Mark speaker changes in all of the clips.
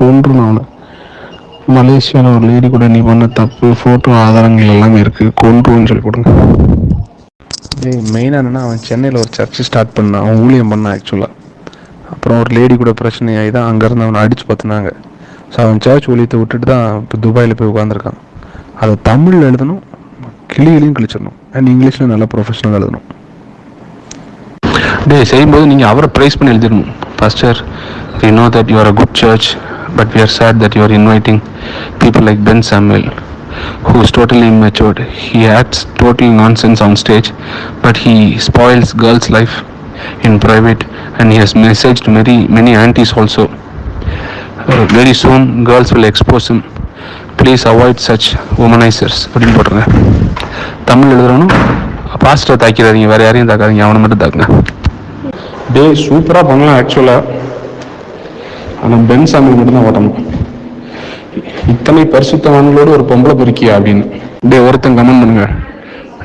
Speaker 1: கொன்றுணும் அவனை மலேசியாவில் ஒரு லேடி கூட நீ பண்ண தப்பு ஃபோட்டோ ஆதாரங்கள் எல்லாமே இருக்குது கொன்றுன்னு சொல்லி கொடுங்க. டேய் மெயினாக என்னன்னா அவன் சென்னையில் ஒரு சர்ச்சு ஸ்டார்ட் பண்ணான். அவன் ஊழியம் பண்ணான் ஆக்சுவலாக அப்புறம் ஒரு லேடி கூட பிரச்சனை ஆகி தான் அங்கேருந்து அவனை அடித்து பார்த்துனாங்க ஸோ அவன் சர்ச் ஊழியத்தை விட்டுட்டு தான் இப்போ துபாயில் போய் உட்காந்துருக்கான் அதை தமிழில் எழுதணும் கிளிகளையும் கிழிச்சிடணும். அண்ட் இங்கிலீஷில் நல்லா ப்ரொஃபஷனல் எழுதணும்.
Speaker 2: டே செய்யும்போது நீங்கள் அவரை ப்ரைஸ் பண்ணி எழுதிடணும். Pastor we know that you are a good church but we are sad that you are inviting people like Ben Samuel who is totally immatured. He acts total nonsense on stage, but he spoils girls' life in private, and he has messaged many many aunties also. Uh, very soon, girls will expose him. Please avoid such womanizers. அப்படின்னு போட்டுருங்க Tamil எழுதுறவனும் pastor தாக்கிறாதீங்க வேற யாரையும் தாக்காதீங்க அவனை மட்டும் தாக்குங்க
Speaker 1: டே சூப்பராக பண்ணலாம் ஆக்சுவலாக ஆனால் பென் சாமி மட்டும் தான் ஓட்டணும். இத்தனை பரிசுத்தவான்களோடு ஒரு பொம்பளை பொறுக்கியா அப்படின்னு. டே ஒருத்தன் கமெண்ட் பண்ணுங்க.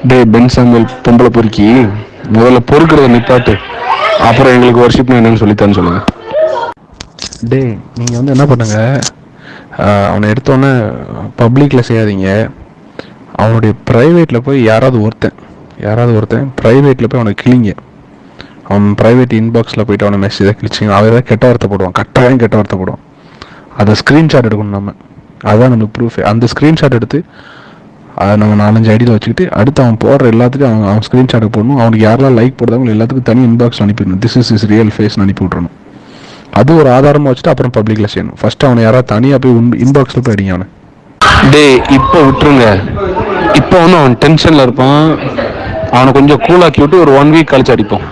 Speaker 1: டே பென் சாமியல் பொம்பளை பொறுக்கி. முதல்ல பொறுக்கிறத நிப்பாட்டு. அப்புறம் எங்களுக்கு வருஷிப் என்னன்னு சொல்லித்தான்னு சொல்லுங்க. டே நீங்கள் வந்து என்ன பண்ணுங்க? அவனை எடுத்தோன்னே பப்ளிக்கில் செய்யாதீங்க. அவனுடைய ப்ரைவேட்டில் போய் யாராவது ஒருத்தன். யாராவது ஒருத்தன் ப்ரைவேட்டில் போய் அவனை கிளிங்க அவன் ப்ரைவேட் இன்பாக்ஸில் போயிட்டு அவனை மெசேஜை கிழிச்சிங்க அவன் ஏதாவது கெட்ட வார்த்தை போடுவான். கட்டாயம் கெட்ட வார்த்தை போடுவான். அதை ஸ்க்ரீன்ஷாட் எடுக்கணும் நம்ம. அதுதான் நமக்கு ப்ரூஃப் அந்த ஸ்க்ரீன்ஷாட் எடுத்து அதை நம்ம நாலஞ்சு ஐடியில் வச்சுக்கிட்டு அடுத்து அவன் போடுற எல்லாத்துக்கும் அவன் அவன் ஸ்க்ரீன்ஷாட் போடணும். அவனுக்கு யாரெல்லாம் லைக் போடுறாங்களோ எல்லாத்துக்கும் தனி இன்பாக்ஸ் அனுப்பிடணும். திஸ் இஸ் இஸ் ரியல் ஃபேஸ்னு அனுப்பி விட்றணும் அது ஒரு ஆதாரமாக வச்சுட்டு அப்புறம் பப்ளிக்கில் செய்யணும். ஃபஸ்ட்டு அவனை யாராவது தனியாக போய் இன்பாக்ஸில் போய் அடிங்க அவனை.
Speaker 2: டே இப்போ விட்டுருங்க. இப்போ வந்து அவன் டென்ஷனில் இருப்பான். அவனை கொஞ்சம் கூலாக்கி விட்டு ஒரு ஒன் வீக் கழிச்சு அடிப்போம்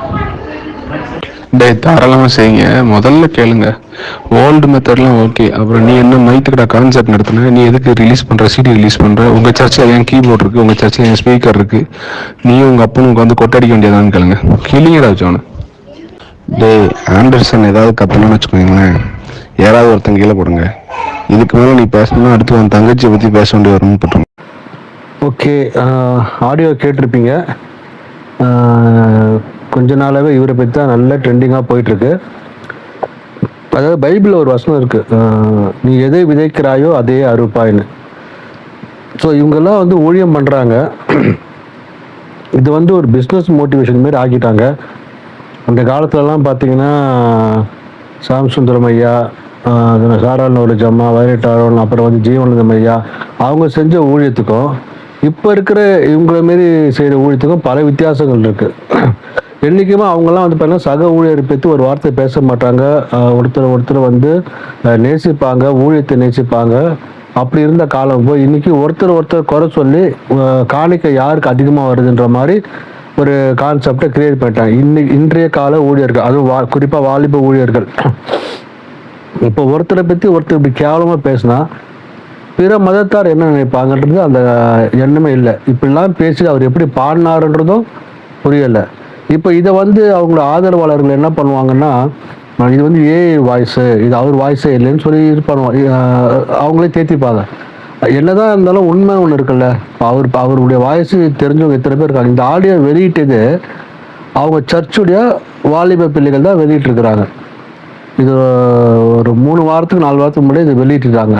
Speaker 1: டே தாராளமாக செய்யுங்க. முதல்ல கேளுங்க. ஓல்டு மெத்தட்லாம் ஓகே அப்புறம் நீ என்ன மைத்துக்கிட்ட கான்செப்ட் நடத்துன? நீ எதுக்கு ரிலீஸ் பண்ணுற சிடி ரிலீஸ் பண்ணுற உங்கள் சர்ச்சில் ஏன் கீபோர்ட் இருக்குது உங்கள் சர்ச்சில் ஏன் ஸ்பீக்கர் இருக்குது நீ உங்கள் அப்பனும் உட்காந்து கொட்டடிக்க வேண்டியதான்னு கேளுங்க. கிளிங்கடா வச்சவனு டே ஆண்டர்சன் ஏதாவது கத்தணும்னு வச்சுக்கோங்களேன். யாராவது ஒருத்தங்க கீழே போடுங்க. இதுக்கு மேலே நீ பேசணும்னா அடுத்து உன் தங்கச்சியை பற்றி பேச வேண்டிய வரும்னு போட்டுருங்க.
Speaker 3: ஓகே ஆடியோ கேட்டிருப்பீங்க. கொஞ்ச நாளாகவே இவரை பற்றி தான் நல்ல ட்ரெண்டிங்காக போயிட்டுருக்கு. அதாவது பைபிளில் ஒரு வசனம் இருக்குது நீ எதை விதைக்கிறாயோ அதே அறுப்பாயின்னு. ஸோ இவங்கெல்லாம் வந்து ஊழியம் பண்ணுறாங்க இது வந்து ஒரு பிஸ்னஸ் மோட்டிவேஷன் மாதிரி ஆக்கிட்டாங்க. அந்த காலத்துலலாம் பார்த்தீங்கன்னா சாம் சுந்தரம் ஐயா சாராளனோட ஜம்மா வயலட் ஆரோன் அப்புறம் வந்து ஜீவனந்தம் ஐயா அவங்க செஞ்ச ஊழியத்துக்கும் இப்போ இருக்கிற இவங்கள மாரி செய்கிற ஊழியத்துக்கும் பல வித்தியாசங்கள் இருக்குது என்றைக்குமே அவங்கெல்லாம் வந்து பார்த்தீங்கன்னா சக ஊழியரை பற்றி ஒரு வார்த்தை பேச மாட்டாங்க. ஒருத்தர் ஒருத்தர் வந்து நேசிப்பாங்க ஊழியத்தை நேசிப்பாங்க. அப்படி இருந்த காலம் போய் இன்றைக்கி ஒருத்தர் ஒருத்தர் குறை சொல்லி காணிக்கை யாருக்கு அதிகமாக வருதுன்ற மாதிரி ஒரு கான்செப்டை கிரியேட் பண்ணிட்டாங்க. இன்னைக்கு இன்றைய கால ஊழியர்கள் அதுவும் வா குறிப்பாக வாலிப ஊழியர்கள். இப்போ ஒருத்தரை பற்றி ஒருத்தர் இப்படி கேவலமாக பேசினா பிற மதத்தார் என்ன நினைப்பாங்கன்றது அந்த எண்ணமே இல்லை. இப்படிலாம் பேசி அவர் எப்படி பாடினாருன்றதும் புரியலை. இப்போ இதை வந்து அவங்களோட ஆதரவாளர்கள் என்ன பண்ணுவாங்கன்னா இது வந்து ஏஐ வாய்ஸு இது அவர் வாய்ஸே இல்லைன்னு சொல்லி இது பண்ணுவாங்க. அவங்களே தேத்திப்பாங்க. என்னதான் இருந்தாலும் உண்மை ஒன்று இருக்குல்ல. அவர் அவருடைய வாய்ஸ் தெரிஞ்சவங்க எத்தனை பேர் இருக்காங்க. இந்த ஆடியோ வெளியிட்டது அவங்க சர்ச்சுடைய வாலிப பிள்ளைகள் தான் வெளியிட்டிருக்கிறாங்க. இது ஒரு மூணு வாரத்துக்கு நாலு வாரத்துக்கு முன்னாடி இதை வெளியிட்டிருக்காங்க.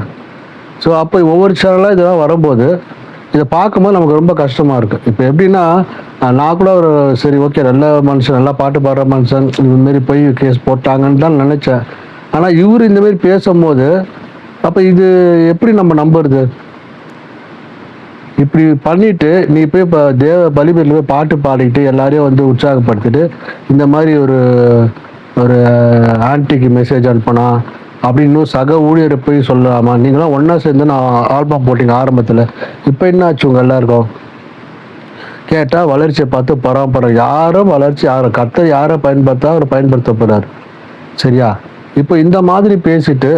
Speaker 3: ஸோ அப்போ ஒவ்வொரு சேனலாக இதெல்லாம் வரும்போது இதை பார்க்கும்போது நமக்கு ரொம்ப கஷ்டமாக இருக்குது இப்போ எப்படின்னா நான் கூட ஒரு சரி ஓகே நல்ல மனுஷன் நல்லா பாட்டு பாடுற மனுஷன் இதுமாரி போய் கேஸ் போட்டாங்கன்னு தான் நினச்சேன். ஆனால் இவர் இந்தமாரி பேசும்போது அப்போ இது எப்படி நம்ம நம்புறது? இப்படி பண்ணிட்டு நீ போய் இப்போ தேவ பலிபீரில் போய் பாட்டு பாடிட்டு எல்லாரையும் வந்து உற்சாகப்படுத்திட்டு இந்த மாதிரி ஒரு ஒரு ஆன்ட்டிக்கு மெசேஜ் அனுப்பினா அப்படின்னு சக ஊழியரை போய் சொல்லலாமா? நீங்களாம் ஒன்றா சேர்ந்து நான் ஆல்பம் போட்டீங்க ஆரம்பத்தில். இப்போ என்ன ஆச்சு உங்கள் எல்லாருக்கும்? கேட்டால் வளர்ச்சியை பார்த்து பராமரம் யாரும் வளர்ச்சி யாரும் கத்தர் யாரை பயன்படுத்தா அவர் பயன்படுத்த சரியா? இப்போ இந்த மாதிரி பேசிட்டு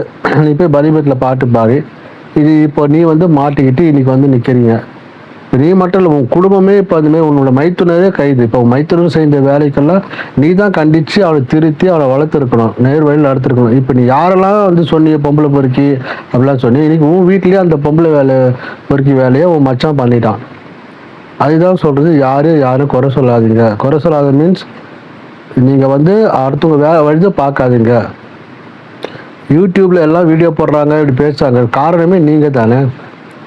Speaker 3: நீ போய் பலிபீரத்தில் பாட்டு பாடி. இது இப்போ நீ வந்து மாட்டிக்கிட்டு இன்னைக்கு வந்து நிற்கிறீங்க நீ மட்டும் இல்லை உன் குடும்பமே இப்போ அதுமாதிரி உன்னோட மைத்துனரே கைது. இப்போ மைத்துனர் செய்த வேலைக்கெல்லாம் நீ தான் கண்டித்து அவளை திருத்தி அவளை வளர்த்துருக்கணும். நேர் வழியில் வளர்த்துருக்கணும் இப்போ நீ யாரெல்லாம் வந்து சொன்னீங்க பொம்பளை பொறுக்கி அப்படிலாம் சொன்னி இன்னைக்கு உன் வீட்லேயே அந்த பொம்பளை வேலை பொறுக்கி வேலையை உன் மச்சான் பண்ணிட்டான். அதுதான் சொல்கிறது யாரும் யாரும் குறை சொல்லாதீங்க. குறை சொல்லாத மீன்ஸ் நீங்கள் வந்து அடுத்தவங்க வேலை வழிதை பார்க்காதீங்க. யூடியூப்பில் எல்லாம் வீடியோ போடுறாங்க இப்படி பேசுகிறாங்க காரணமே நீங்கள் தானே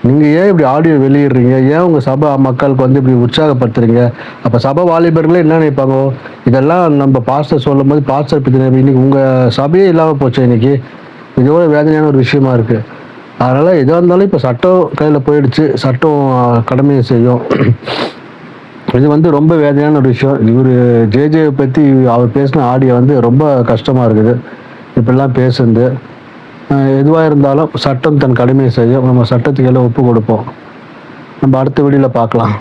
Speaker 3: நீங்கள் ஏன் இப்படி ஆடியோ வெளியிடுறீங்க? ஏன் உங்கள் சபை மக்களுக்கு வந்து இப்படி உற்சாகப்படுத்துறீங்க? அப்போ சபை வாலிபர்களே என்ன நினைப்பாங்க? இதெல்லாம் நம்ம பாஸ்டர் சொல்லும் போது பாஸ்டர் பற்றி இன்னைக்கு உங்கள் சபையே இல்லாமல் போச்சு இன்னைக்கு. இதோட வேதனையான ஒரு விஷயமா இருக்குது அதனால் எதாக இருந்தாலும் இப்போ சட்டம் கையில் போயிடுச்சு. சட்டம் கடமையை செய்யும். இது வந்து ரொம்ப வேதனையான ஒரு விஷயம். இவர் ஜேஜே பற்றி அவர் பேசின ஆடியோ வந்து ரொம்ப கஷ்டமாக இருக்குது. இப்படிலாம் பேசுனது எதுவாக இருந்தாலும் சட்டம் தன் கடமையை செய்யும். நம்ம சட்டத்துக்கு எல்லாம் ஒப்பு கொடுப்போம். நம்ம அடுத்த வீடியோவில் பார்க்கலாம்.